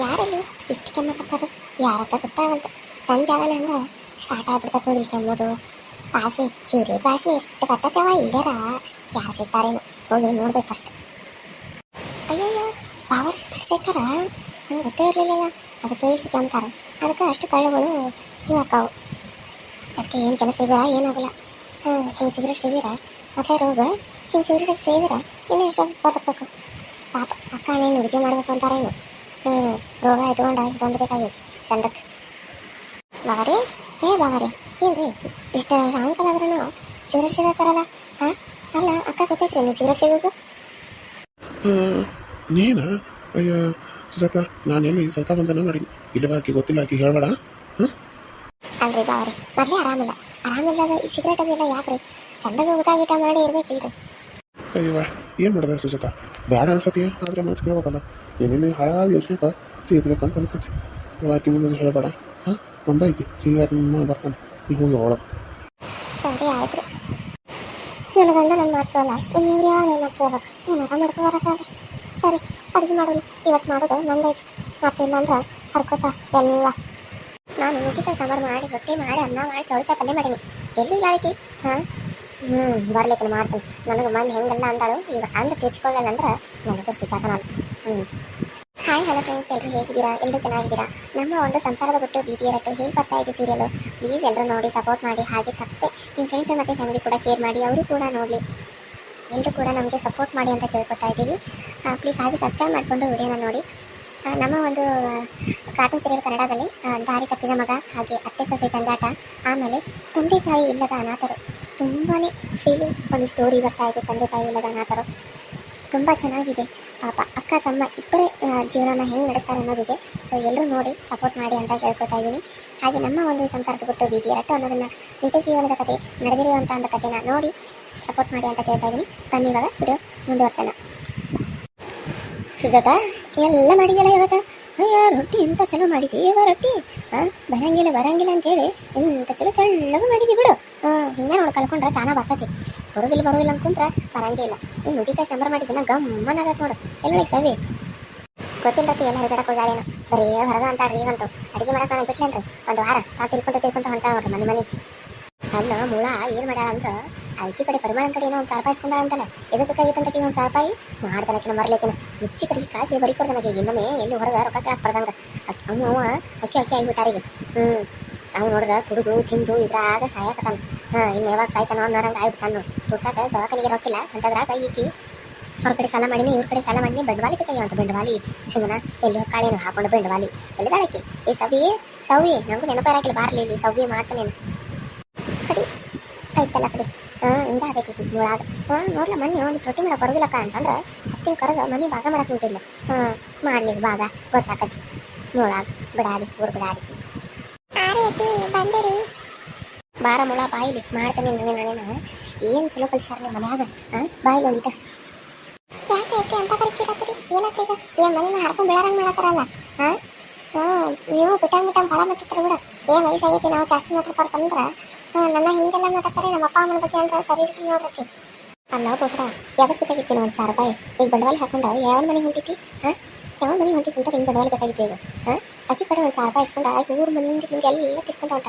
ಯಾರಲ್ಲಿ? ಇಷ್ಟು ಕೆಮ್ಮಕತ್ತಾರ ಯಾರತ್ತ ಗೊತ್ತಾಗಂತ ಸಂಜೆ ಅವನ ಹಂಗ ಸ್ಟಾರ್ಟ್ ಆಗ್ಬಿಡ್ತದ ನೋಡಿ ಕೆಮ್ಮೋದು. ವಾಸನೆ ಸೀರೆ ವಾಸನೆ ಎಷ್ಟು ಕಟ್ಟತ್ತವ ಇಲ್ದೇರ ಯಾರು ಸಿಗ್ತಾರೇನು. ಹೋಗಿ ನೋಡ್ಬೇಕಷ್ಟು ಅಯ್ಯಯ್ಯೋ ಸ್ಟಾರ್ಟ್ ಸಿಗ್ತಾರ ನಂಗೆ ಗೊತ್ತೇ ಇರಲಿಲ್ಲ ಅದಕ್ಕೆ ಇಷ್ಟು ಕೆಮ್ತಾರ. ಅದಕ್ಕೆ ಅಷ್ಟು ಕಳ್ಳುಗಳು ಇವಾಕಾವು ಅದಕ್ಕೆ ಏನು ಕೆಲಸ ಇಲ್ಲ ಏನಾಗಲ್ಲ ಹಾಂ, ಹಿಂಗೆ ಸಿಗರೇಟ್ ಸೇದಿರ ಮತ್ತೆ ರೋಗ. ಹಿಂಗೆ ಸಿಗರೇಟ್ ಸೇದಿರ ಇನ್ನೂ ಎಷ್ಟೊತ್ತು ಬದುಕಬೇಕು. ಪಾಪ, ಅಕ್ಕ ನೀನು ವಿಜಯ ಮಾಡ್ಬೇಕು ಅಂತಾರೇನು. ಹ್ಞೂ ರೋಗ ಇಟ್ಕೊಂಡು ಇದೊಂದು ಬೇಕಾಗಿದೆ ಚಂದಕ್ಕೆ. ಬಾವರಿ ಏ ಬಾವರಿ ಏನ್ರಿ? ಇಷ್ಟು ಸಾಯಂಕಾಲ ಆದ್ರೂ ಸಿಗರೇಟ್ ಸೇದತ್ತಾರಲ್ಲ ಹಾಂ? ಅಲ್ಲ ಅಕ್ಕ ಗೊತ್ತೈತ್ರಿ ನೀವು ಸಿಗರೇಟ್ ಸೇದೋದು ನೀನ? ಅಯ್ಯ ಸುಜಾತ ನಾನು ಎಲ್ಲಿ ಸೌತಾ ಬಂದನ ಮಾಡಿ ಇಲ್ಲಿ ಆಕಿ ಗೊತ್ತಿಲ್ಲ ಆಕಿ ಹೇಳ್ಬೇಡ. ಅಲ್ರಿ ಬಾವರಿ ಮೊದಲೇ ಆರಾಮಿಲ್ಲ. ಆರಾಮಿಲ್ಲದ ಈ ಸಿಗರೇಟ್ ಅದೆಲ್ಲ ಯಾಕ್ರಿ? ಚಂದಾಗ ಊಟ ಗೀಟ ಮಾಡಿ ಇರ್ಬೇಕಿಲ್ರಿ. ಅಯ್ಯವ ಏನು ಮಾಡಿದೆ ಸುಜಾತ? ಬೇಡ ಅನ್ಸತಿ ಆದ್ರೆ ಮನಸ್ಸು ಕೇಳ್ಬೇಕಲ್ಲ ಏನೇನು ಹಾಳಾದ ಯೋಚನೆಕ ಸೇದ್ಬೇಕಂತ ಅನಿಸತಿ ಆಕಿ ಮುಂದೆ ಹೇಳಬೇಡ. ಹಾಂ? ಒಂದೈತಿ ಸೀದಾ ಬರ್ತಾನೆ. ನೀವು ಹೋಗಿ ಒಳಗೆ ಸರಿ, ಆಯ್ತು. ನನ್ನ ಗಂಡ ನನ್ನ ಮಾತ್ರ ಅಲ್ಲ. ಇನ್ನು ಇವ್ರು ಯಾವ ನನ್ನ ಮಾತ್ರ ಅಲ್ಲ ಏನಾರ ಮಾಡ್ಕೊ ಬರೋಕ್ಕಾಗಲಿ ಸರಿ, ಅಡುಗೆ ಮಾಡೋಣ. ಇವತ್ತು ಮಾಡೋದು ನಂದೈತಿ ಮತ್ತೆ ಇಲ್ಲಾಂದ್ರೆ ಹರ್ಕೋತ ಎಲ್ಲ. ನಾನು ನುಗ್ಗಿಕಾಯಿ ಸಾಂಬಾರು ಮಾಡಿ, ರೊಟ್ಟಿ ಮಾಡಿ, ಅನ್ನ ಮಾಡಿ, ಚೌಳಿಕಾಯಿ ಪಲ್ಯ ಮಾಡೀನಿ. ಎಲ್ಲಿ ಯಾಳಿಕೆ? ಹಾಂ? ಹ್ಞೂ ಬರ್ಲಿಕ್ಕೆ ಮಾಡ್ತೀನಿ. ನನಗೆ ಮನೆ ಹೆಂಗಲ್ಲ ಅಂದಾಳು, ಈಗ ಅಂದ ತೀರ್ಸ್ಕೊಳ್ಳಲ್ಲ ಅಂದ್ರೆ ನನ್ನ ಹೆಸರು ಸುಜಾತ ನಾನು. ಹ್ಞೂ ಹಾಯ್ ಹಲೋ ಫ್ರೆಂಡ್ಸ್ ಎಲ್ಲರೂ ಹೇಗಿದ್ದೀರಾ? ಎಲ್ಲರೂ ಚೆನ್ನಾಗಿದ್ದೀರಾ? ನಮ್ಮ ಒಂದು ಸಂಸಾರದ ಬಿಟ್ಟು ಬೀದಿ ಎರಟ್ಟು ಹೇಗೆ ಬರ್ತಾ ಇದೆ ಸೀರಿಯಲು ಪ್ಲೀಸ್ ಎಲ್ಲರೂ ನೋಡಿ ಸಪೋರ್ಟ್ ಮಾಡಿ, ಹಾಗೆ ತಪ್ಪೆ ನಿಮ್ಮ ಫ್ರೆಂಡ್ಸ್ ಮತ್ತು ಫ್ಯಾಮಿಲಿ ಕೂಡ ಶೇರ್ ಮಾಡಿ, ಅವರು ಕೂಡ ನೋಡಲಿ. ಎಲ್ಲರೂ ಕೂಡ ನಮಗೆ ಸಪೋರ್ಟ್ ಮಾಡಿ ಅಂತ ಕೇಳ್ಕೊತಾ ಇದ್ದೀವಿ. ಪ್ಲೀಸ್ ಹಾಗೆ ಸಬ್ಸ್ಕ್ರೈಬ್ ಮಾಡಿಕೊಂಡು ವಿಡಿಯೋನ ನೋಡಿ. ನಮ್ಮ ಒಂದು ಕಾರ್ಟೂನ್ ಸೀರಿಯಲ್ ಕನ್ನಡದಲ್ಲಿ ದಾರಿ ತಪ್ಪಿದ ಮಗ, ಹಾಗೆ ಅತ್ತೆ ಸೊಸೆ ಆಮೇಲೆ ತಂದೆ ತಾಯಿ ಇಲ್ಲದ ಅನಾಥರು. ತುಂಬಾ ಫೀಲಿಂಗ್ ಒಂದು ಸ್ಟೋರಿ ಬರ್ತಾ ಇದೆ, ತಂದೆ ತಾಯಿ ಇಲ್ಲದ ಅನಾಥರು ತುಂಬ ಚೆನ್ನಾಗಿದೆ. ಪಾಪ ಅಕ್ಕ, ತಮ್ಮ ಇಬ್ಬರೇ ಜೀವನನ ಹೆಂಗೆ ನಡೆಸ್ತಾರೆ ಅನ್ನೋದಿದೆ. ಸೊ ಎಲ್ಲರೂ ನೋಡಿ ಸಪೋರ್ಟ್ ಮಾಡಿ ಅಂತ ಕೇಳ್ಕೊತಾ ಇದ್ದೀನಿ. ಹಾಗೆ ನಮ್ಮ ಒಂದು ಸಂಸಾರದ ಬಿಟ್ಟು ಬೀದಿ ಎರಟು ಅನ್ನೋದನ್ನು ನಿಜ ಜೀವನದ ಕತೆ ನಡೆದಿರುವಂಥ ಒಂದು ಕಥೆನ ನೋಡಿ ಸಪೋರ್ಟ್ ಮಾಡಿ ಅಂತ ಕೇಳ್ತಾ ಇದ್ದೀನಿ. ಬನ್ನಿ ಇವಾಗ ವಿಡಿಯೋ ಮುಂದುವರ್ಸೋಣ. ಸುಜಾತ, ಎಲ್ಲ ಮಾಡಿದ್ಯಲ್ಲ ಇವತ್ತು? ಅಯ್ಯೋ, ರೊಟ್ಟಿ ಎಂತ ಚಲೋ ಮಾಡಿದಿ, ಇವ ರೊಟ್ಟಿ? ಹಾಂ ಬರಂಗಿಲ್ಲ ಬರಂಗಿಲ್ಲ ಅಂತೇಳಿ ಎಂತ ಚಲೋ ತೆಳ್ಳಗೂ ಮಾಡಿದಿ ಬಿಡು. ಹಿಂಗೆ ನೋಡಿ ಕಲ್ಕೊಂಡ್ರೆ ತಾನ ಬರ್ತತಿ ಬರೋದಿಲ್ಲ ಬರೋದಿಲ್ಲ ಅನ್ಕೊಂಡ್ರೆ ಬರಂಗೇ ಇಲ್ಲ. ಇನ್ನು ನುಗ್ಗಿಕಾಯಿ ಸಾಂಬಾರು ಮಾಡಿದ್ದನ್ನ ಗಮ್ಮನಾಗತ್ತೆ ನೋಡು. ಎಲ್ಲಿ ಸವಿ? ಗೊತ್ತಿಲ್ಲತಿ ಎಲ್ಲ ಹೊರಗಡಕ್ಕೆ ಹೋಗ್ಯಾಳೇನು. ಬರೀ ಹೊರಗ ರೀ ಅಂತ ಅಡಿಗೆ ಮಾಡಕ್ಕೆ ನಾನು ಬಿಟ್ಲೇನ್ರಿ ಒಂದು ವಾರ ತಾ ತಿಳ್ಕೊಂತ ತಿಳ್ಕೊಂತ ಹೊಂಟಾಳ ನೋಡ್ರಿ ಮನೆ ಮನೆ. ಅಲ್ಲ ಮುಳ ಏನು ಮಾಡ್ಯಾಳ ಅಂದ್ರೆ ಅಕ್ಕಿ ಕಡೆ ಪರಿಮಳನ ಕಡೆ ಏನೋ ಒಂದು ಸಾರ್ ಪಾಯಿಸ್ಕೊಂಡ ಅಂತಲ್ಲ ಎದಕ್ಕೆ ಬೇಕಾಗಿತ್ತಂತ ಒಂದು ಸಾರ್ ಪಾಯಿ ಮಾಡ್ತಾನಕಿನ ಮುಚ್ಚಿ ಕಡೆಗೆ ಕಾಸಿ ಬರೀ ಕೊಡ್ತಾನಕ್ಕೆ ಇನ್ನೊಮ್ಮೆ ಎಲ್ಲಿ ಹೊರಗೆ ರೊಕ್ಕ ಕೇಳಕ್ಕೆ ಅಮ್ಮ ಅವ ಅಕ್ಕಿ ಅಕ್ಕಿ ಆಗಿಬಿಟ್ಟಾರಿಗೆ ಹ್ಞೂ ಅವ್ನು ನೋಡಿದ್ರೆ ಕುಡಿದು, ತಿಂದು, ಇದ್ರಾಗ ಸಾಯಕತ್ತಾನ. ಹಾಂ, ಇನ್ನು ಯಾವಾಗ ಸಾಯ್ತಾನೋ ಅನ್ನೋರಂಗೆ ಆಗ್ಬಿಟ್ಟಾನ ತೋರ್ಸಾಕ ದವಾಖಾನಿಗೆ ರೊಕ್ಕಿಲ್ಲ. ಅಂತದ್ರಾಗ ಈಕಿ ಅವ್ರ ಕಡೆ ಸಾಲ ಮಾಡಿನಿ, ಇವ್ರ ಕಡೆ ಸಾಲ ಮಾಡಿನಿ. ಬಂಡವಾಳಿ ಬೇಕಾಗಿ ಅಂತ ಬಂಡವಾಳಿ. ಶಿವನ ಎಲ್ಲಿ ಕಾಳೇನು ಹಾಕೊಂಡು ಬಂಡವಾಳಿ. ಎಲ್ಲಿದಾಳಕ್ಕೆ ಈ ಸವಿ ಸವಿ ನಮಗೂ ನೆನಪಾರಾಗಿಲ್ಲ ಬಾರ್ಲಿ ಇಲ್ಲಿ ಸವಿ ಮಾಡ್ತಾನೇನು ಕಡಿ, ಆಯ್ತಲ್ಲ ಕಡಿ. ಹಾಂ, ಹಿಂಗೆ ಆಗೈತಿ ನೋಡಾಗ ಹಾಂ, ನೋಡ್ಲ ಮೊನ್ನೆ ಒಂದು ಚೊಟ್ಟಿ ಮಾಡಕ್ಕೆ ಬರೋದಿಲ್ಲಕ್ಕ ಅಂತಂದ್ರೆ ಹತ್ತಿನ ಕರೆದ ಮನೆ ಭಾಗ ಮಾಡಕ್ಕೆ ನಿಂತಿಲ್ಲ ಹಾಂ, ಮಾಡಲಿ, ಭಾಗ ಗೊತ್ತಾಕತಿ. ನೋಡಾಗ ಬಿಡಾಡಿ, ಊರು ಬಿಡಾಡಿ. ಆರೇತಿ ಬಂದಿರಿ. ಬಾರ ಮುಳ ಬಾಯಿಲಿ, ಮಾಡ್ತಾನೆ ನಾನೇನ ಏನು ಚಲೋ ಕಲ್ಸ್ಯಾರ ನಿಮ್ಮ ಮನ್ಯಾಗ? ಹಾಂ ಬಾಯಿಲಿ ಒಂದಿತ ಯಾಕೆ ಅಂತ ಕರಿತೀರತ್ರಿ ಏನತ್ತೀಗ ಏನು ಮನೇನ ಹರ್ಕೊಂಡು ಬಿಡಾರಂಗ್ ಮಾಡತ್ತಾರಲ್ಲ? ಹಾ ಹ್ಮ್, ನೀವು ಬಿಟ್ಟಂಗ್ ಬಿಟ್ಟಂಗ್ ಭಾಳ ಮಾತಾಡ್ತಾರ ಬಿಡ. ಏನ್ ವಯಸ್ಸಾಗೈತಿ, ನಾವು ಜಾಸ್ತಿ ಹ್ಮ್, ನನ್ನ ಹಿಂಗೆಲ್ಲ ಮಾತಾಡ್ತಾರೆ, ನಮ್ಮ ಅಪ್ಪ ಅಮ್ಮನ ಬಗ್ಗೆ ಅಂದ್ರೆ ಸರಿ ಇರ್ತೀನಿ ನೋಡ್ರತಿ ಅಲ್ಲ ಬೋಸಡ ಯಾವತ್ತು ಬೇಕಾಗಿತ್ತು ಒಂದು ಸಾವಿರ ರೂಪಾಯಿ? ಈಗ ಬಂಡವಾಳ ಹಾಕೊಂಡು ಯಾವ ಮನೆ ಹೊಂಟಿತಿ? ಹಾ ಯಾವ ಮನೆ ಹೊಂಟಿತ್ತು ಅಂತ ನಿಮ್ಗೆ ಬಂಡವಾಳ ಬೇಕಾಗಿತ್ತು ಈಗ? ಹಾ ಅಕ್ಕಿ ಕಡೆ ಒಂದು ಸಾವಿರ ರೂಪಾಯಿ ಇಸ್ಕೊಂಡ ಆಯ್ತು ಊರು ಮಂದಿ ಮುಂದೆ ಎಲ್ಲ ತಿರ್ಕೊಂತ ಹೊಂಟ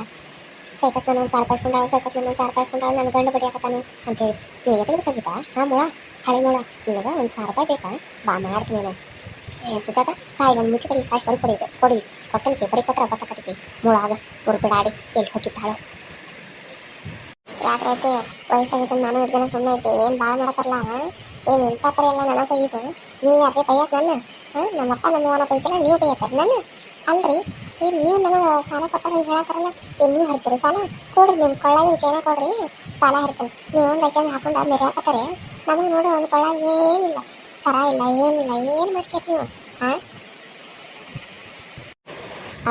ಸೈಕತ್ ನಾನು ಒಂದು ಸಾವಿರ ರೂಪಾಯಿ ಇಸ್ಕೊಂಡ ಸೈಕತ್ ನಾನು ಒಂದು ಸಾವಿರ ರೂಪಾಯಿ ಇಸ್ಕೊಂಡ ನನ್ನ ಗಂಡ ಬಡಿಯಾಕತ್ತಾನು ಅಂತೇಳಿ. ನೀವು ಎದಕ್ಕೆ ಬೇಕಾಗಿತ್ತಾ? ಹಾ ಮುಳ, ಹಳೆ ಮುಳ, ನಿನಗೆ ಒಂದು ಸಾವಿರ ರೂಪಾಯಿ ಬೇಕಾ? ಬಾ ಮಾಡ್ತೀನಿ ನಾನು. ಏ ಸುಜಾತ, ತಾಯಿ ಒಂದು ಮುಚ್ಚಿ ಕಡೆ, ಕಾಶ್ ಬರಿ ಕೊಡಿ ಕೊಡಿ. ಕೊಡ್ತಾನೆ ಬರಿ ಕೊಟ್ರೆ ಗೊತ್ತಾಕತ್ತಿ ಮುಳಾಗ ಊರು ಬಿಡಾಡಿ ಎಲ್ಲಿ ಹೋಗಿದ್ದಾಳು. ಯಾಕೈತೆ ವಯಸ್ಸಾಗಿತ್ತು ನಾನು ಜನ ಸುಮ್ಮನೆ ಐತೆ ಏನು ಭಾಳ ಮಾಡತ್ತಾರಲ್ಲ ಏನು ಎಂಥ ಪರಿ ಎಲ್ಲ ನನಗೆ ಬೈಯಿತು ನೀವು ಯಾಕೆ ಬೈಯಕ್ಕೆ ನನ್ನ? ಹಾಂ? ನಮ್ಮಪ್ಪ ನಮ್ಮ ಅವನ ಬೈತಿಲ್ಲ ನೀವು ಬೈಯತ್ತಾರೆ ನನ್ನ? ಅಲ್ರಿ? ಏನು ನೀವು ನನಗೆ ಸಾಲ ಕೊಟ್ಟಾರ ಹೇಳತ್ತಾರಲ್ಲ ಏನು ನೀವು ಹರಿತೀರಿ ಸಾಲ? ಕೊಡ್ರಿ ನಿಮ್ಮ ಕೊಳ್ಳಾಗಿನ ಚೇನ ಕೊಡ್ರಿ? ಸಾಲ ಹರಿತೀನಿ ನೀವು ಒಂದು ಐಕೆ ಹಾಕೊಂಡು ಮೆರೆ ಹಾಕತ್ತಾರೆ ನಮಗೆ ನೋಡಿ, ಒಂದು ಕೊಳ್ಳ ಏನಿಲ್ಲ. ಸರ ಇಲ್ಲ, ಏನಿಲ್ಲ, ಏನು ಮಾಡ್ತೀರಿ ನೀವು? ಹಾಂ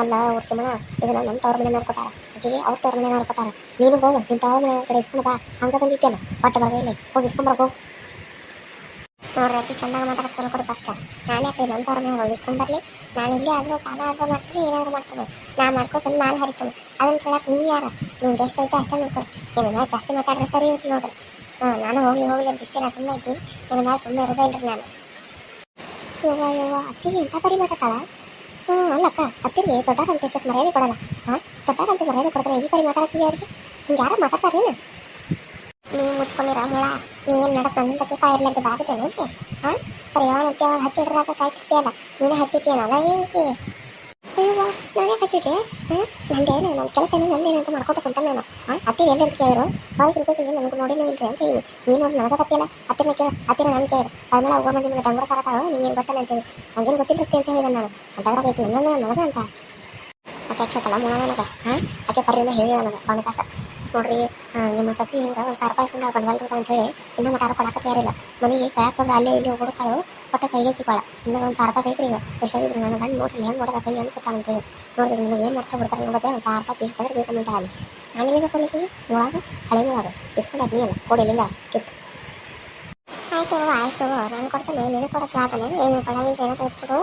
ಅಲ್ಲ ಅವ್ರ ಸುಮ್ಮನ ಇದನ್ನ ನಮ್ಮ ತವ್ರ ಮನೆಯವ್ರು ಕೊಟ್ಟಾರ ಆಕೆಗೆ ಅವ್ರ ತವ್ರ ಮನೆಯವ್ರು ಕೊಟ್ಟಾರ ನೀನು ಹೋಗು ನಿಮ್ಮ ತವ್ರ ಮನೆಯವ್ರ ಕಡೆ ಇಸ್ಕೊಂಡು ಬಾ. ಹಂಗೆ ಬಂದಿದ್ದೆಲ್ಲ ಒಟ್ಟು ಬರ ಇಲ್ಲಿ. ಹೋಗಿ ಇಸ್ಕೊಂಡ್ಬರ್ಬೋ ನೋಡ್ರಿ ಚೆನ್ನಾಗಿ ಮಾತಾಡಕ್ಕೆ ಕೊಡು ಫಸ್ಟ್ ನಾನು ಯಾಕೆ ನನ್ನ ತವ್ರ ಮನೆಯವ್ರು ಹೋಗಿ ಇಸ್ಕೊಂಡು ಬರಲಿ. ನಾನು ಇಲ್ಲೇ ಆದರೂ ಸಾಲ ಆದರೂ ಮಾಡ್ತೀನಿ, ಏನಾದರೂ ಮಾಡ್ತೀನಿ. ನಾನು ಮಾಡ್ಕೊತೀನಿ, ನಾನು ಹರಿತೀನಿ. ಅದನ್ನು ಕೇಳಕ್ಕೆ ನೀವು ಯಾರು? ನಿಮ್ಗೆ ಎಷ್ಟು ಐತೆ ಅಷ್ಟೇ ನೋಡ್ತಾರೆ ಏನೋ ಜಾಸ್ತಿ ಮಾತಾಡ್ರೆ ಸರಿ ಅಂತ ನೋಡ್ರಿ. ಹಾಂ ನಾನು ಹೋಗ್ಲಿ ಹೋಗ್ಲಿ ಅಂತ ಇಷ್ಟೇ ಸುಮ್ಮನೆ ಐತಿ ಏನು ಸುಮ್ಮನೆ ಇರೋದೇ ಇಲ್ರಿ ನಾನು. ಯವ್ವ ಯವ್ವ, ಅತ್ತಿಗೆ ಎಂಥ ಪರಿ ಮಾತಾಡ್ತಾಳ? ಅಲ್ಲಕ್ಕ, ಅತ್ತಿಗೆ ಅಂತ ಮರ್ಯಾದೆ ಕೊಡಲ್ಲ. ಹಾ ಅಂತ ಮರ್ಯಾದೆ ಕೊಡ್ತಾರೆ ಈ ಪರಿ ಮಾತಾಡ್ತೀವಿ ಅವ್ರಿಗೆ? ಹಿಂಗೆ ಯಾರು ಮಾತಾಡ್ತಾರೇನು? ನೀ ಮುಚ್ಕೊಂಡಿರ ಮುಳ ನೀನು ನಡಕ್ ನನ್ನ ತಕ್ಕೆ ಕಾಯಿರ್ಲಿ ಅಂತ ಬಾಗುತ್ತೇನೆ ಅಂತ ಹಾ? ಬರೀ ಯಾವ ನೋಡ್ತೀಯ ಹಚ್ಚಿಡ್ರಾಕ ಕಾಯ್ತಿರ್ತೀಯಲ್ಲ ನೀನೇ ಹಚ್ಚಿಟ್ಟಿಯನಲ್ಲ ಏನಕ್ಕೆ ಅಯ್ಯವ್ವ, ನಾನೇ ಹಚ್ಚಿಟ್ರಿ ಹಾ? ನಂದೇನು? ನನ್ನ ಕೆಲಸ ಏನು? ನಂದೇನು ಅಂತ ಮಾಡ್ಕೊತ ಕುಂತ ನಾನು. ಹಾ? ಅತ್ತೆ ಎಲ್ಲಿ ಅಂತ ಕೇಳಿದ್ರು? ಹೊರಗೆ ಇರ್ಬೇಕು ನನಗೆ ನೋಡಿಲ್ಲ ಇಲ್ರಿ ಅಂತ ಹೇಳಿ. ನೀನು ನೋಡಿ, ನನಗೆ ಗೊತ್ತಿಲ್ಲ. ಹತ್ತಿರ ಕೇಳ ಹತ್ತಿರ ನಾನು ಕೇಳಿ. ಅದನ್ನ ಹೋಗೋ ಮಂದಿ ನಿಮಗೆ ಡಂಗರ ಸಾರತಾಳು ನಿಂಗೇನು ಗೊತ್ತಲ್ಲ ಅಂತೇಳಿ ನನಗೇನು ಗೊತ್ತಿಲ್ಲತ್ತೆ ಅಂತ ಹೇಳಿದೆ ನಾನು. ಅಂತವ್ರಾಗ ಐತಿ ನನ್ನ ನನಗ ಅಂತ. ಆಕೆ ಹೇಳ್ತಲ್ಲ ಮುಳ ನನಗೆ ಹಾಂ? ಆಕೆ ಪರಿಯಿಂದ ಹೇಳಿ ನನಗೆ. ಒಂದು ಕಾಸ ನೋಡ್ರಿ ನಿಮ್ಮ ಸಸಿ ಹಿಂಗೆ ಒಂದು ಸಾವಿರ ರೂಪಾಯಿ ಸುಮ್ಮನೆ ಬಂಡವಾಳ ಅಂತ ಹೇಳಿ ಇನ್ನೂ ಮಟಾರ ಕೊಡಕ್ಕೆ ತಯಾರಿಲ್ಲ. ಮನೆಗೆ ಕಳಕ್ ಹೋದ್ರೆ ಅಲ್ಲೇ ಇಲ್ಲಿ ಹುಡುಕಾಳು ಒಟ್ಟು ಕೈಗೆ ಸಿಕ್ಕಾಳ. ಇನ್ನೂ ಒಂದು ಸಾವಿರ ರೂಪಾಯಿ ಬೇಕ್ರಿ ಈಗ. ಎಷ್ಟಾಗಿದ್ರು ನನ್ನ ಗಂಡು ನೋಡ್ರಿ, ಏನು ಮಾಡೋದ, ಕೈ ಏನು ಸುಟ್ಟ ಅಂತೇಳಿ ನೋಡಿದ್ರೆ ನಿಮಗೆ ಏನು ಮಾಡ್ತಾ ಬಿಡ್ತಾರೆ ನೋಡೋದೇ ಒಂದು ಸಾವಿರ ರೂಪಾಯಿ ಬೇಕಂದ್ರೆ ಬೇಕಂತ ಅಲ್ಲಿ. ನಾನು ಈಗ ಕೊಡ್ಲಿಕ್ಕೆ? ಮುಳಾಗ? ಹಳೆ ಮುಳಾಗ. ಇಸ್ಕೊಂಡು ನೀ ಅಲ್ಲ ಕೊಡಿ ಇಲ್ಲಿಂದ. ಕಿತ್ತು. ಆಯ್ತು ನಾನು ಕೊಡ್ತೇನೆ. ನೀನು ಕೊಡಕ್ಕೆ ಹೇಳ್ತಾನೆ ಏನು ಕೊಡಂಗಿಲ್ಲ ಏನೋ ತೆಗೆದುಕೊಡು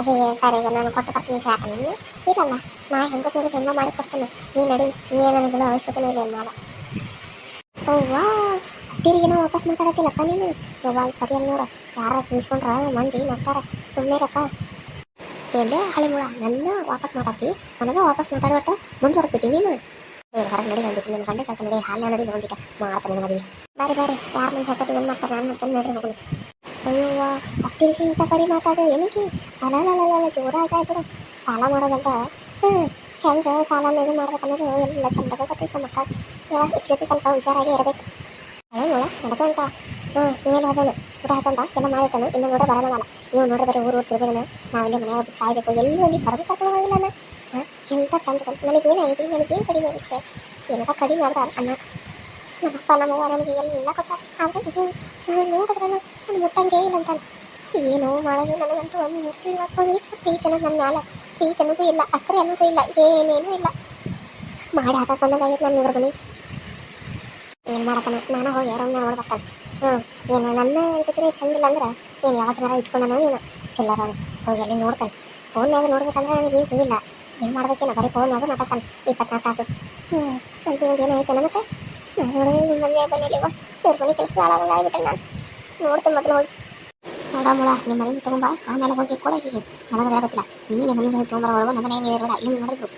ಅದೇ ಸರಿ, ಈಗ ನಾನು ಕೊಟ್ಟು ಬರ್ತೀನಿ ಅಂತ ಇಲ್ಲಲ್ಲ, ನಾ ಹೆಂಗೋ ತಿಳಿದು ಹೆಂಗೋ ಮಾಡಿ ಕೊಡ್ತೇನೆ. ನೀ ನಡಿ, ನೀ ನನಗೆ ಅವಶ್ಯಕತೆ ಇಲ್ಲ ಏನಾಲ ಅವ್ವಾ, ತಿರುಗಿ ನಾವು ವಾಪಸ್ ಮಾತಾಡತ್ತಿಲ್ಲಪ್ಪ ನೀನು? ಯವ್ವ ಸರಿಯಲ್ಲ ನೋಡು ಯಾರ ತಿಳಿಸ್ಕೊಂಡ್ರ ಮಂದಿ ನಗ್ತಾರ. ಸುಮ್ಮನೆ ರಪ್ಪ ಎಲ್ಲೇ ಹಳೆ ಮುಳ ನನ್ನ ವಾಪಸ್ ಮಾತಾಡ್ತಿ? ನನಗೆ ವಾಪಸ್ ಮಾತಾಡೋಟ ಮುಂದುವರೆದ್ಬಿಟ್ಟು ನೀನು? ನಡಿ ಬಂದಿಟ್ಟು ನನ್ನ ಗಂಡ ಕಳ್ತ ನಡಿ ಹಾಲು ನಡಿ ಬಂದಿಟ್ಟ ಬಾರಿ ಬಾರಿ, ಯಾರು ನನ್ನ ಹೇಳ್ತಾರೆ ಏನು ಮಾಡ್ತಾರೆ? ನಾನು ಮಾಡ್ತೇನೆ ನೋಡ್ರಿ ಹೋಗೋಣ ಅಯ್ಯವ್ವ ಅತ್ತಿರಿಗೆ ಇಂಥ ಮಾತಾಡು, ಏನಕ್ಕೆ? ಅಲ್ಲ ಜೋರ ಆಯ್ತಾಯ್ಬಿಡು ಸಾಲ ಮಾಡೋದಂತ ಹ್ಞೂ ಹೆಂಗೆ ಸಾಲ ಇದು ಮಾಡ್ಬೇಕನ್ನೋದು ಎಲ್ಲ ಚಂದಾಗ ಗೊತ್ತೈತೆ ಮಕ್ಕಳು ಯಾವ ಜೊತೆ ಸ್ವಲ್ಪ ಹುಷಾರಾಗಿ ಇರಬೇಕು. ಹಳೆ ನೋಡ ನಡಕಂತ ಹ್ಞೂ ಮೇಲೆ ಹೋದನು ಊಟ ಹಸಂತ ಎಲ್ಲ ಮಾಡಿಟ್ಟನು ಇನ್ನು ನೋಡ ಬರೋಣವಲ್ಲ ನೀವು ನೋಡ್ರಿ, ಬರೀ ಊರು ಊರು ತಿರುಗೋಣ ನಾವಿಲ್ಲಿ ಮನೆಯಾಗ ಸಾಯ್ಬೇಕು. ಎಲ್ಲಿ ಒಂದು ಹೊರಗೆ ಕರ್ಕೊಂಡು ನಾನು ಹಾಂ ಎಂಥ ಚಂದ ನನಗೇನಾಗಿದೆ ನನಗೇನು ಕಡಿಮೆ ಆಗುತ್ತೆ ಏನಪ್ಪ ಕಡಿಮೆ ಆದ್ರೆ ಅನ್ನ ನಮ್ಮಪ್ಪ, ನಮ್ಮವ್ವ ನನಗೆ ಎಲ್ಲ ಕೊಟ್ಟ ಆದರೆ ಇದು ನಾನು ನೋಡಿದ್ರೆ ನಾನು ಮುಟ್ಟಂಗೆ ಇಲ್ಲ ಅಂತಾನೆ ಏನು ಮಾಡೋದು ನನಗಂತೂ ಒಂದು ಮೂರ್ತಿ ಒಂದು ಇಷ್ಟು ನನ್ನ ಮೇಲೆ ಪ್ರೀತಿ ಅನ್ನೋದು ಇಲ್ಲ ಅಕ್ಕರೆ ಅನ್ನೋದು ಇಲ್ಲ, ಏನೇನೂ ಇಲ್ಲ. ಮಾಡಿ ಹಾಕಕ್ಕೆ ಬಂದಂಗಾಗಿತ್ತು ನನ್ನ ಇವ್ರ ಮನೆ. ಏನು ಮಾಡತ್ತಾನ? ನಾನು ಹೋಗಿ ಯಾರೋ ನೋಡಿ ಬರ್ತಾನೆ. ಹ್ಞೂ ಏನು ನನ್ನ ಜೊತೆ ಚಂದಿಲ್ಲ ಅಂದ್ರೆ ಏನು ಯಾವತ್ತನಾರ ಇಟ್ಕೊಂಡನೋ ಏನೋ. ಚಿಲ್ಲರ ಹೋಗಿ ಅಲ್ಲಿ ನೋಡ್ತಾನೆ. ಫೋನ್ಯಾಗ ನೋಡ್ಬೇಕಂದ್ರೆ ನನಗೆ ಏನು ತಿಳಿಲ್ಲ. ಏನು ಮಾಡ್ಬೇಕೇನೋ ಬರೀ ಫೋನ್ಯಾಗ ಮಾತಾಡ್ತಾನೆ. ಇಪ್ಪತ್ನಾಲ್ಕು ತಾಸು. ಹ್ಞೂ ಒಂದು ಏನಾಯ್ತು ಮತ್ತೆ ನಾನು ನೋಡೋದು ನಿಮ್ಮ ಮನೆ ಮನೇಲಿವ ಇವ್ರ ಮನೆ ಕೆಲಸ ಹಾಳಾಗಲ್ಲ ಆಗ್ಬಿಟ್ಟೆ ನಾನು ನೋಡ್ತೀನಿ ಮೊದಲು ಹೋಗಿ. ನೋಡಮ್ಮಳ ನಿಮ್ಮ ಮನೆಯಿಂದ ತೊಗೊಂಬ. ಆಮೇಲೆ ಹೋಗಿ ಕೊಡೋಕೆ ನನಗೆ ಗೊತ್ತಿಲ್ಲ. ನೀನೇ ಮನೆಯಿಂದ ಹೋಗಿ ತೊಗೊಂಬರ ಒಳಗೆ ನಮ್ಮ ಮನೆಯಿಂದ ಇರೋಲ್ಲ ಏನು ಮಾಡಿದ್ರು?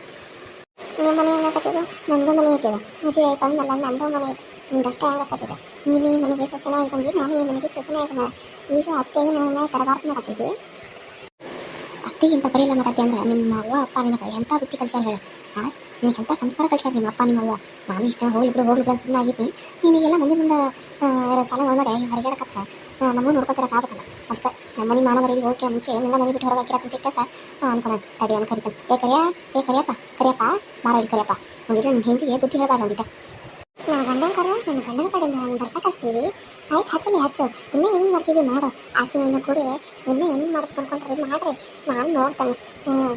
ನಿಮ್ಮ ಮನೆ ಹೆಂಗಾಕತ್ತಿದ್ದು ನಂದು ಮನೆ ಐತಿದ ಮದುವೆ ಆಯ್ತು ಅಂದಲ್ಲ ನಂದು ಮನೆ ಐತೆ. ನಿಂದಷ್ಟೇ ಹೆಂಗಾಕತ್ತಿದೆ ನೀನು ಮನೆಗೆ ಸೊಸೆನಾಗಿ ಬಂದು, ನಾನು ಮನೆಗೆ ಸೊಸೆನಾಗಿ ಬಂದ. ಈಗ ಅತ್ತೆಗೆ ನನ್ನ ತರಬಾರ್ದು ಮಾಡತ್ತಿದ್ದೆ ಅತ್ತೆಗಿಂತ ಪರಿಯೆಲ್ಲ ಮಾತಾಡ್ತೀಯ ಅಂದ್ರೆ ನಿಮ್ಮ ಅವ್ವ, ಅಪ್ಪ ನಿನಗೆ ಎಂಥ ಬುದ್ಧಿ ಕಲಿಸ್ಯಾರ ಹೇಳ. ಹಾಂ ನೀನು ಎಂಥ ಸಂಸ್ಕಾರ ಕಲ್ಸ್ಯಾರ ನಿಮ್ಮ ಅಪ್ಪ, ನಿಮ್ಮ ಅವ್ವ? ನಾನು ಇಷ್ಟ, ಹೋಗಿ ಬಿಡು ಹೋಗಿ ಬಿಡು ಸುಮ್ಮನೆ ಆಗಿದ್ದೆ. ನೀನಿಗೆಲ್ಲ ಮುಂದೆ ಮುಂದೆ ಸಾಲ ಮಾಡಿ ಹಿಂಗೆ ಹರಿಗಾಡಕತ್ರ ನಮಗೂ ನೋಡ್ಕೊತಿರಕ್ಕಾಗತ್ತಲ್ಲ ಅದಕ್ಕೆ ನಮ್ಮ ಮನೆ ಮಾನ ಮರಿಗೆ ಹೋಗಿ ಮುಂಚೆ, ನಿನ್ನ ಮನೆ ಬಿಟ್ಟು ಹೊರಗೆ ಹಾಕಿರತ್ತಂತ ಕೆಲಸ ಅನ್ಕೊಳ, ತಡಿ ಅವ್ನು ಕರಿತಾನೆ. ಏ, ಕರಿಯ, ಏ, ಕರಿಯಪ್ಪ ಕರಿಯಪ್ಪ ಬಾರ ಇಲ್ಲಿ ಕರಿಯಪ್ಪ. ಒಂದಿಟ್ಟು ನಿಮ್ಮ ಹೆಂಡತಿಗೆ ಬುದ್ಧಿ ಹೇಳಬಾರ್ದು ಒಂದಿಟ್ಟ ನನ್ನ ಗಂಡನ ಕರ, ನನ್ನ ಗಂಡನ ಕಡೆಯಿಂದ ನಾನು ಬರ್ಸಕ್ಕೆ ಹಚ್ತೀವಿ. ಆಯ್ತು ಹಚ್ಚಲಿ ಹಚ್ಚು. ಇನ್ನೇ ಹೆಂಗೆ ಮಾಡ. ಮಾಡು ಆಕೆ ನೀನು ಕೂಡಿ ಇನ್ನೇ ಏನು ಮಾಡ್ಬೇಕು ಅನ್ಕೊಂಡ್ರಿ? ಮಾಡ್ರಿ. ನಾನು ನೋಡ್ತೇನೆ. ಹ್ಞೂ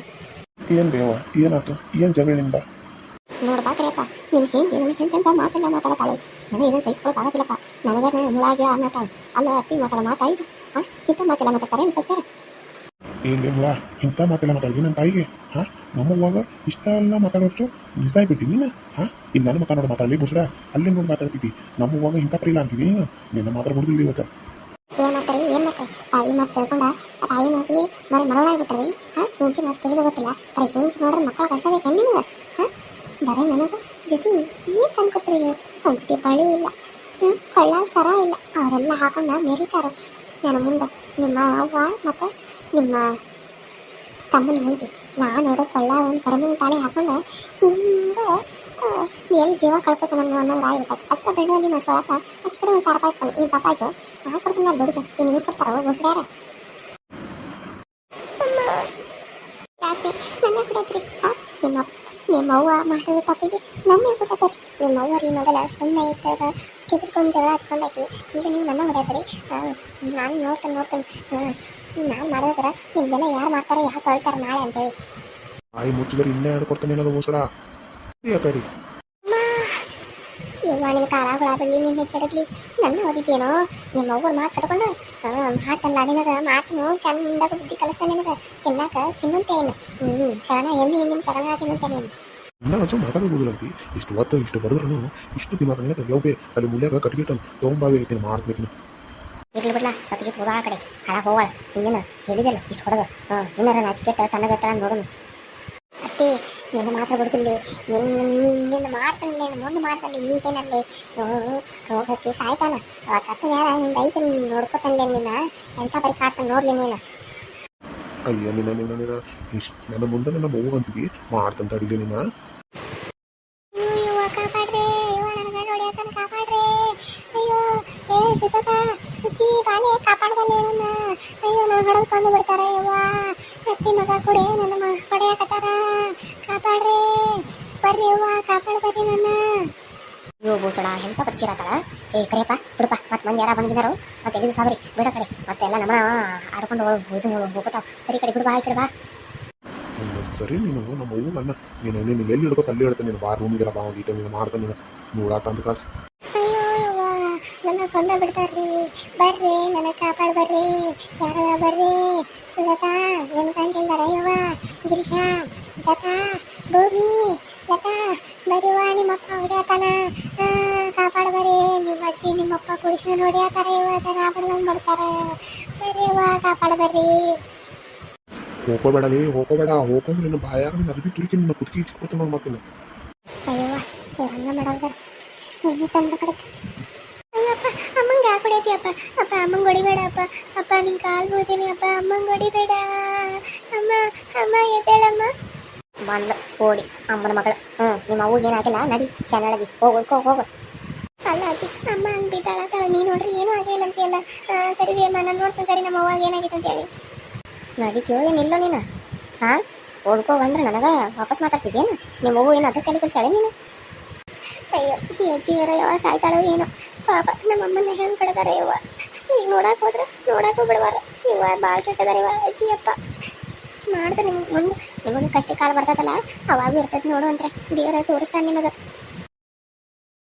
ಏನು ಬೇವ? ಏನಾಯ್ತು? ಏನು ಜಗಳಿಂದ ನೋಡ್ಬಾಕ್ರಿಯಪ್ಪ ನಿನ್ ಹಿಂದೆ ನನಗೆ ಹಿಂದೆ ಅಂತ ಮಾತೆಲ್ಲ ಮಾತಾಡತಾಳು ನನಗೆ ಇದನ್ನು ನನಗೆ ಮುಳಾಗಿ ಅನ್ನತಾಳು ಅಲ್ಲ ಅತ್ತಿ ಮಾತಾಡ ಮಾತಾ ಹಾ ಇಂಥ ಮಾತೆಲ್ಲ ಮಾತಾಡ್ತಾರೆ ಅನಿಸ್ತಾರೆ ಏನ್ಲೇ ಮುಳ ಇಂಥ ಮಾತೆಲ್ಲ ಮಾತಾಡಿದಿ ನನ್ನ ತಾಯಿಗೆ ಹಾಂ ನಮ್ಮವಾಗ ಇಷ್ಟ ಎಲ್ಲ ಮಾತಾಡೋಷ್ಟು ಬಿಟ್ಟು ನೀನು? ಹಾಂ ಇಲ್ಲ ನನ್ನ ನೋಡಿ ಮಾತಾಡಲಿ ಬುಸ್ಡ ಅಲ್ಲೇ ನೋಡಿ ಮಾತಾಡ್ತಿದ್ದಿ. ನಮ್ಮವಾಗ ಇಂಥ ಪರಿಲ್ಲ ಅಂತಿದ್ದೀನಿ ನಿನ್ನ ಮಾತಾಡ್ಬಿಡ್ದಿಲ್ಲ ಇವತ್ತು. ಏನ್ ಮಾಡ್ತಾರೆ? ಏನ್ ಮಾಡ್ತಾರೆ? ತಾಯಿ ಮಾತು ಕೇಳ್ಕೊಂಡ ತಾಯಿ ಮಾತಿಗೆ ಮರೆ ಮರಳಾಗ್ಬಿಟ್ರಿ ಹಾ, ಹೆಂಡತಿ ಮಾತು ಕೇಳಿದ ಗೊತ್ತಿಲ್ಲ. ಬರೀ ಹೆಂಡತಿ ನೋಡ್ರೆ ಮಕ್ಕಳ ಕಷ್ಟ ಬೇಕು ಹಾ, ಬರೀ ನನಗೆ. ಜೊತೆ ಏನ್ ತಂದ್ಕೊಟ್ರಿ ಒಂದ್ ಜೊತೆ ಬಳಿ ಇಲ್ಲ. ಕೊಳ್ಳ ಸರ ಇಲ್ಲ. ಅವರೆಲ್ಲ ಹಾಕೊಂಡ ಮೆರಿತಾರ ನನ್ನ ಮುಂದೆ ನಿಮ್ಮ ಅವ್ವ ಮತ್ತೆ ನಿಮ್ಮ ತಮ್ಮನ ಹೆಂಡತಿ. ನಾನು ನೋಡೋ ಕಳ್ಳ ಒಂದು ಕಡಿಮೆ ತಾಳಿ ಹಾಕೊಂಡ ಹಿಂಗ ಎಲ್ಲಿ ಜೀವ ಕಳ್ಕೊತ ನನ್ನ ಅನ್ನಂಗೆ ಆಗ್ಬಿಟ್ಟೈತೆ ಅದಕ್ಕೆ ಬೆಣ್ಣೆಯಲ್ಲಿ ಮಸೊಳಕ ನೆಕ್ಸ್ಟ್ ಕಡೆ ಒಂದು ಸಾವಿರ ರೂಪಾಯಿ ಇಸ್ಕೊಂಡು ಈ ಪಾಪ ಆಯ್ತು ನಾ ಕೊಡ್ತೀನಿ ನಾನು ದುಡ್ಡು. ಏನು ನೀವು ಕೊಡ್ತಾರೋ? ಬೋಸ್ಡ್ಯಾರ ಯಾಕೆ? ನನ್ನ ಕೊಡತ್ರಿ. ನಿಮ್ಮ ನಿಮ್ಮ ಅವ್ವ ಮಾಡಿದ ತಪ್ಪಿಗೆ ನನ್ನ ಕೊಡತ್ತಾರೆ. ನಿಮ್ಮ ಅವ್ವ ರೀ ಮೊದಲ ಸುಮ್ಮನೆ ಇದ್ದಾಗ ಕಿತ್ಕೊಂಡು ಜಗಳ ಹಚ್ಕೊಂಡಾಕಿ ಈಗ ನೀವು ನನ್ನ ಹೊಡೆಯತ್ರಿ ನಾನು ನೋಡ್ತೇನೆ ನೋಡ್ತೇನೆ. ನಾನು ಮಾಡೋದ್ರ ನಿಮ್ದೆಲ್ಲ ಯಾರು ಮಾಡ್ತಾರೆ, ಯಾರು ತೊಳಿತಾರೆ ನಾಳೆ ಅಂತೇಳಿ. ಆಯ್ ಮುಚ್ಚಿದ್ರೆ ಇನ್ನೇ ಎರಡು ಕೊಡ್ತಾನೆ ಏನಾದ್ರು ಬುಸ್ಡ ಆ ಕಡೆ ಇವ್ವ ನಿನ್ನ ಕಾಲ ಹುಳ ಬೆಳ್ಳಿ ನೀನು ಹೆಚ್ಚಡಗ್ಲಿ ನನ್ನ ಓದಿದ್ದೇನೋ? ನಿಮ್ಮ ಅವ್ವ ಮಾತು ಕಟ್ಕೊಂಡು ಮಾಡ್ತಾನಲ್ಲ ನಿನಗ ಮಾತನು ಚಂದಾಗ ಬುದ್ಧಿ ಕಲಿಸ್ತಾನೆ ನಿನಗ. ತಿನ್ನಾಕ ತಿನ್ನಂತೇನು ಹ್ಞೂ ಶರಣ ಎಮ್ಮೆ ನಿಮ್ಮ ಶರಣ ತಿನ್ನಂತೇನೆ ಮಾತಾಡಬಹುದಂತಿ ಇಷ್ಟು ಹೊತ್ತು ಇಷ್ಟು ಬಡದ್ರೂ ಇಷ್ಟು ದಿಮಾಗ ನೆನಕ ಯಾವ್ಬೇ ಅಲ್ಲಿ ಮುಳ್ಳ್ಯಾಗ ಕಟ್ಗಿಟ್ಟು ತೊಗೊಂಬಾವಿ ಇರ್ತೀನಿ ಮಾಡ್ತೀನಿ ಇರ್ಲಿ ಬಿಡ್ಲ ಸತಿಗೆ ಆ ಕಡೆ ಹಳ ಹೋಗಳ ಹಿಂಗೇನ ಹೇಳಿದಲ್ಲ ಇಷ್ಟು ಹೊಡೆದ ಹಾಂ ಏನಾರ ನಾಚಿಕೆಟ್ಟ ತನ್ನಗತ್ತ ನೋಡೋನು. ಅತ್ತಿ ನಿನ್ನ ಮಾತ್ರ ಬಿಡ್ತಿಲ್ಲ ನಿನ್ನ ಮಾಡ್ತಾನೆ ನಿನ್ನ ಮುಂದೆ ಮಾಡ್ತಾನೆ ಈಗೇನಲ್ಲಿ. ಹತ್ತಿ ಸಾಯ್ತಾನ. ಸತ್ತು ಮೇಲೆ ನಿಂದ ಐತೆ ನೀನು ನೋಡ್ಕೊತಾನೆ ನಿನ್ನ ಎಂತ ಬರೀ ಕಾಡ್ತಾನೆ ನೋಡ್ಲಿ ನೀನು. ಅಯ್ಯ, ನಿನ್ನ ನಿನ್ನ ನಿನ್ನ. ಇಷ್ಟು, ನನ್ನ ಮುಂದೆ ನನ್ನ ಮಗು ಅಂತಿದ್ದಿ ಮಾಡ್ತಂತ ಅಡಿಗೆ ನಿನ್ನ ಎಂತ ಪರಿಚಯ ಆತಳ ಏ ಕರಿಯಪ್ಪ ಬಿಡಪ್ಪ ಮತ್ತೆ ಮಂದಿ ಯಾರ ಬಂದಿದ್ದಾರೋ? ಮತ್ತೆ ಎಲ್ಲಿ ಸಾಬ್ರಿ ಬಿಡ ಕಡೆ. ಮತ್ತೆಲ್ಲ ನಮ್ಮ ಆಡ್ಕೊಂಡು ಹೋಗಿ ಹೋಗ್ತಾವ ಸರಿ ಕಡೆ ಬಿಡು ಬಾ ಕಡೆ ಬಾ. ಸರಿ ನೀನು ನಮ್ಮ ಮಗು ನನ್ನ. ನೀನು ನೀನು ಎಲ್ಲಿ ಇಡ್ಬೇಕು ಅಲ್ಲಿ ಇಡ್ತಾನೆ. ನೀನು ಬಾ ರೂಮಿಗೆಲ್ಲ ಬಾ ಒಂದು ನೀನು ಮಾಡ್ತಾನೆ ನೀನು. ನೋಡಾತ ಅಂತ ಕಾಸು ನನ್ನ ಕೊಂದ ಬಿಡ್ತಾರ್ರಿ. ಬರ್ರಿ ನನ್ನ ಕಾಪಾಡ್ ಬರ್ರಿ ಯಾರ ಬರ್ರಿ? ಸುಜಾತ ನಿನ್ ಕಂಡಿಲ್ದಾರ ಯವ್ವ? ಗಿರಿಶ ಸುಜಾತ ಭೂಮಿ ಲತಾ ಬರಿವ ನಿಮ್ಮಪ್ಪ ಹೊಡಿಯತಾನ. ಬರ್ರಿ ನಿಮ್ಮ ಅಜ್ಜಿ ನಿಮ್ಮಪ್ಪ ನೋಡಿ ಆ ಥರ ಇವಾಗ ಬಡ್ದಂಗ್ ಮಾಡ್ತಾರೆ. ಬರ್ರಿ ಇವಾಗ ಕಾಪಾಡ್ ಹೋಗೋಬೇಡ ಹೋಗೋಬೇಡಲೇ ಹೋಗೋಬೇಡ. ಹೋಗೋದು ನಿನ್ನ ಬಾಯಾಗ ನಿನ್ನ ಅರ್ಬಿ ತುರುಕಿ ನಿನ್ನ ಕುತ್ಕಿ ಚಿಕ್ಕೋತ ನೋಡಿ ಮತ್ತೆ ಅಯ್ಯವ್ವ ಇವ್ರ್ ಹಂಗ ಮಾಡಲ್ದ? ಸುಮ್ಮನೆ ತಂದ ಕಡೆ ಅಯ್ಯಪ್ಪ ಅಮ್ಮಂಗೆ ಯಾಕೆ ಹೊಡಿಯತಿ ಅಪ್ಪ ಅಪ್ಪ ಅಮ್ಮಂಗೆ ಹೊಡಿಬೇಡ ಅಪ್ಪ. ಅಪ್ಪ ನಿನ್ ಕಾಲ್ ಬೋತೀನಿ ಅಪ್ಪ. ಅಮ್ಮಂಗೆ ಹೊಡಿಬೇಡ. ಅಮ್ಮ ಅಮ್ಮ ಎದ್ದೇಳಮ್ಮ. ಬಂದ ಓಡಿ ಅಮ್ಮನ ಮಗಳು. ಹ್ಞೂ ನಿಮ್ಮ ಅವ್ಗೆ ಏನಾಗಿಲ್ಲ ನಡಿ ಚೆನ್ನಾಗಿ ಹೋಗು ಹೋಗು. ಅಲ್ಲ ಅಮ್ಮ ಹಂಗೆ ಬಿದ್ದಾಳ ತಳ ನೀ ನೋಡ್ರಿ, ಏನೂ ಆಗಿಲ್ಲ ಅಂತ ಎಲ್ಲ ಸರಿ ಅಮ್ಮ ನಾನು ನೋಡ್ತೀನಿ, ಸರಿ, ನಮ್ಮ ಅವ್ವಾಗ ಏನಾಗಿತ್ತು ಅಂತ ಹೇಳಿ. ನಡೀತೀಯೋ ಏನಿಲ್ಲೋ ನೀನು? ಹಾಂ ಓದ್ಕೋ ಬಂದ್ರೆ ನನಗೆ ವಾಪಸ್ ಮಾತಾಡ್ತಿದ್ದೇನು ನಿಮ್ಮ ಮಗು ಏನು ಅದಕ್ಕೆ ತಲೆ ಕಲ್ಸಾಳೆ ನೀನು? ಅಯ್ಯೋ, ಈ ಅಜ್ಜಿ ಅವರ ಯಾವ ಸಾಯ್ತಾಳೋ ಏನೋ. ಪಾಪ, ನಮ್ಮ ಹೆಂಗೆ ಕಡದಾರ ಯವ್ವ. ಈಗ ನೋಡಕ್ಕೆ ಹೋದ್ರೆ ನೋಡಕ್ಕೂ ಬಿಡವಾರ ಇವ ಭಾಳ ಕೆಟ್ಟದಾರ ಇವ ಅಜ್ಜಿ ಅಪ್ಪ. ಮಾಡ್ದೆ ನಿಮ್ಗೆ, ಮುಂದೆ ನಿಮಗೆ ಕಷ್ಟ ಕಾಲ ಬರ್ತದಲ್ಲ? ಅವಾಗ ಇರ್ತೈತೆ ನೋಡು ಅಂದ್ರೆ. ದೇವರ ತೋರಿಸ್ತಾನೆ ನಿಮಗೆ.